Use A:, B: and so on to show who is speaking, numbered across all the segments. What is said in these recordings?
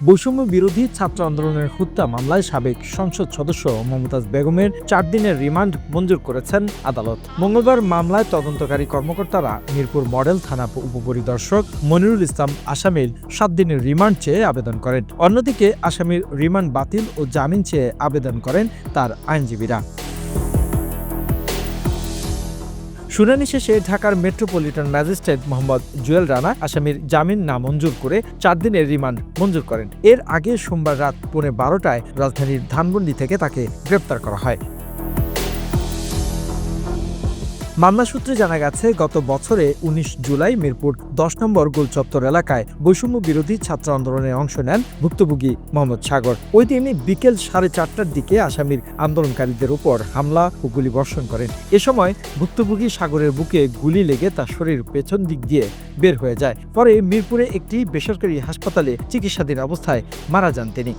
A: বৈষম্য বিরোধী ছাত্র আন্দোলনের হত্যা মামলায় সাবেক সংসদ সদস্য মমতাজ বেগমের চার দিনের রিমান্ড মঞ্জুর করেছেন আদালত। মঙ্গলবার মামলায় তদন্তকারী কর্মকর্তারা মিরপুর মডেল থানা উপপরিদর্শক মনিরুল ইসলাম আসামির সাত দিনের রিমান্ড চেয়ে আবেদন করেন। অন্যদিকে আসামির রিমান্ড বাতিল ও জামিন চেয়ে আবেদন করেন তার আইনজীবীরা। শুনানি শেষে ঢাকার মেট্রোপলিটন ম্যাজিস্ট্রেট মোহাম্মদ জুয়েল রানা, আসামির জামিন নামঞ্জুর করে চার দিনের রিমান্ড মঞ্জুর করেন। এর আগে সোমবার রাত পৌনে বারোটায় রাজধানীর ধানমন্ডি থেকে তাকে গ্রেপ্তার করা হয়। মামলা সূত্রে জানা গেছে, গত বছরে ১৯ জুলাই মিরপুর দশ নম্বর গোলচত্বর এলাকায় বৈষম্য বিরোধী ছাত্র আন্দোলনে অংশ নেন ভুক্তভোগী মোহাম্মদ সাগর। ওই দিনই বিকেল সাড়ে চারটার দিকে আসামির আন্দোলনকারীদের উপর হামলা ও গুলি বর্ষণ করেন। এ সময় ভুক্তভোগী সাগরের বুকে গুলি লেগে তার শরীর পেছন দিক দিয়ে বের হয়ে যায়। পরে মিরপুরে একটি বেসরকারি হাসপাতালে চিকিৎসাধীন অবস্থায় মারা যান তিনি।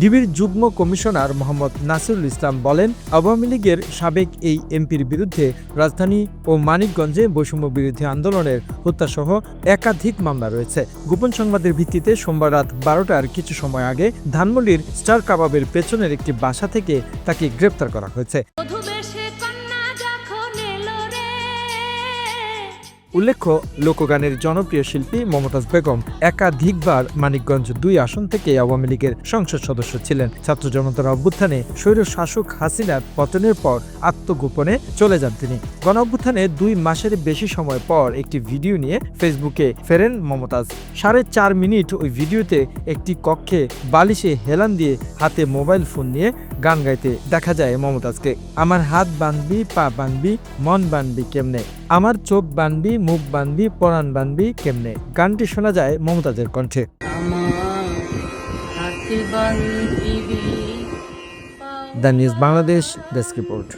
A: ডিবির যুগ্ম কমিশনার মোহাম্মদ নাসিরুল ইসলাম বলেন, আওয়ামী লীগের সাবেক এই এমপির বিরুদ্ধে রাজধানী ও মানিকগঞ্জে বৈষম্য বিরোধী আন্দোলনের হত্যাসহ একাধিক মামলা রয়েছে। গোপন সংবাদের ভিত্তিতে সোমবার রাত বারোটার কিছু সময় আগে ধানমন্ডির স্টার কাবাবের পেছনের একটি বাসা থেকে তাকে গ্রেপ্তার করা হয়েছে। উল্লেখ্য, লোকগানের জনপ্রিয় শিল্পী মমতাজ বেগম একাধিকবার মানিকগঞ্জ দুই আসন থেকে আওয়ামী লীগের সংসদ সদস্য ছিলেন। ছাত্র জনতার অভ্যুত্থানে স্বৈর শাসক হাসিনার পতনের পর আত্মগোপনে চলে যান তিনি। গণ অভ্যুত্থানে দুই মাসের বেশি সময় পর একটি ভিডিও নিয়ে ফেসবুকে ফেরেন মমতাজ। সাড়ে চার মিনিট ওই ভিডিওতে একটি কক্ষে বালিশে হেলান দিয়ে হাতে মোবাইল ফোন নিয়ে গান গাইতে দেখা যায় মমতাজকে। আমার হাত বানবি, পা বানবি, মন বানবি কেমনে? আমার চোখ বানবি মুখ বানবি পরাণ বানবি কেমনে? গানটি শোনা যায় মমতাজের কণ্ঠে। The news Bangladesh desk report.